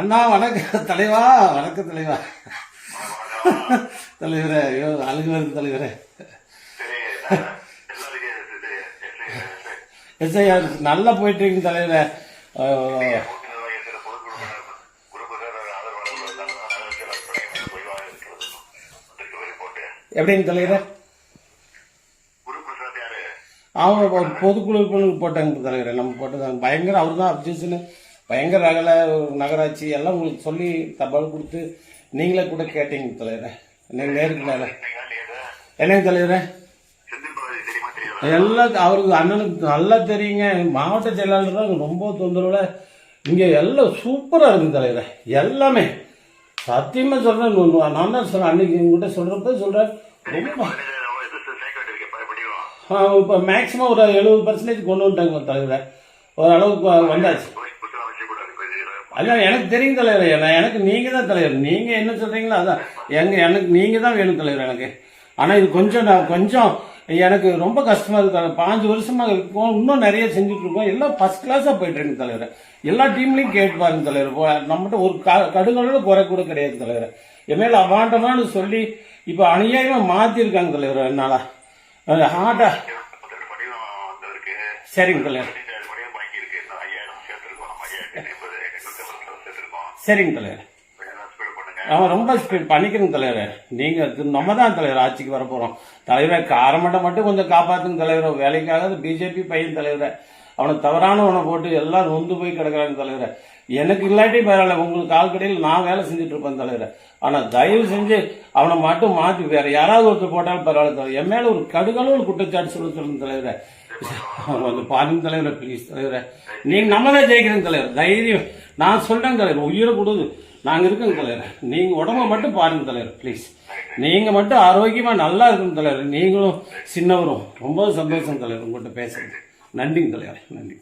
அண்ணா வணக்கம். தலைவா வணக்கம் தலைவா. தலைவரே ஐயோ அழுகு வருது தலைவரே. எஸ்ஐயா நல்லா போயிட்டு இருக்கு தலைவரே எப்படிங்க தலைவரே? அவங்க பொதுக்குழு போட்டாங்க தலைவரே. நம்ம போட்டதாங்க பயங்கர அவர் தான் அப்ஜெக்ஷனு. பயங்கர அகல நகராட்சி எல்லாம் உங்களுக்கு சொல்லி தபால் கொடுத்து நீங்களே கூட கேட்டீங்க தலைவரே. எனக்கு நேருக்கு நேரம் என்னங்க தலைவரே? எல்லாம் அவருக்கு அண்ணனுக்கு நல்லா தெரியுங்க. மாவட்ட செயலாளர் தான் ரொம்ப தொந்தரவுல. இங்க எல்லாம் சூப்பரா இருக்கு தலைவரே. எல்லாமே. சத்தியமா சொல்றேன். நான் தான் சொல்றேன். அன்னைக்கு உங்ககிட்ட சொல்றப்ப சொல்றேன் ரொம்ப இப்போ மேக்ஸிமம் ஒரு எழுபது பர்சன்டேஜ் கொண்டு வந்துட்டாங்க தலைவரை. ஓரளவுக்கு வந்தாச்சு. அதான் எனக்கு தெரியும் தலைவர். நான் எனக்கு நீங்கள் தான் தலைவர். நீங்கள் என்ன சொல்கிறீங்களோ அதான். எங்க எனக்கு நீங்கள் தான் வேணும் தலைவர் எனக்கு. ஆனால் இது கொஞ்சம் நான் கொஞ்சம் எனக்கு ரொம்ப கஷ்டமாக இருக்கு பாஞ்சு வருஷமாக இருக்கும். இன்னும் நிறைய செஞ்சுட்டு இருக்கோம் எல்லாம் ஃபர்ஸ்ட் கிளாஸாக போயிட்டு இருக்கு தலைவர். எல்லா டீம்லையும் கேட்டு பாருங்க தலைவர். நம்மகிட்ட ஒரு க கடுகளோட குறை கூட கிடையாது தலைவர். என் மேலே அவாண்டமானு சொல்லி இப்போ அநியாயமாக மாற்றிருக்காங்க தலைவர் என்னால். ஹார்ட்டா சரிங்க தலைவர். சரிங்க தலைவர். அவன் ரொம்ப ஸ்பீட் பண்ணிக்கிறேங்க தலைவர். நீங்கள் நம்ம தான் தலைவர் ஆட்சிக்கு வர போகிறோம் தலைவரை காரமட்டை மட்டும் கொஞ்சம் காப்பாற்றுங்க தலைவர். வேலைக்காக பிஜேபி பையன் தலைவரை. அவனை தவறானவனை போட்டு எல்லாம் நொந்து போய் கிடக்கிறாங்க தலைவரை. எனக்கு இல்லாட்டி பரவாயில்ல உங்களுக்கு ஆள்கடையில் நான் வேலை செஞ்சுட்டு இருப்பேன் தலைவரை. ஆனால் தயவு செஞ்சு அவனை மட்டும் மாற்றி வேற யாராவது ஒருத்தர் போட்டாலும் பரவாயில்ல தலைவர். என் மேலே ஒரு கடுகளவு குற்றச்சாட்டு சொல்ல சொல்லுங்க தலைவரை. வந்து பாருங்க தலைவரை ப்ளீஸ் தலைவரை. நீங்கள் நம்ம தான் ஜெயிக்கிறேங்க தலைவர். தைரியம். நான் சொல்றேன் தலைவர் உயிரை கொடுது நாங்க இருக்கோங்க தலைவர். நீங்க உடம்ப மட்டும் பாருங்க தலைவர் ப்ளீஸ் நீங்க மட்டும் ஆரோக்கியமா நல்லா இருக்கணும் தலைவர். நீங்களும் சின்னவரும். ரொம்ப சந்தோஷம் தலைவர் உங்கள்கிட்ட பேசுறது. நன்றிங்க தலைவர் நன்றி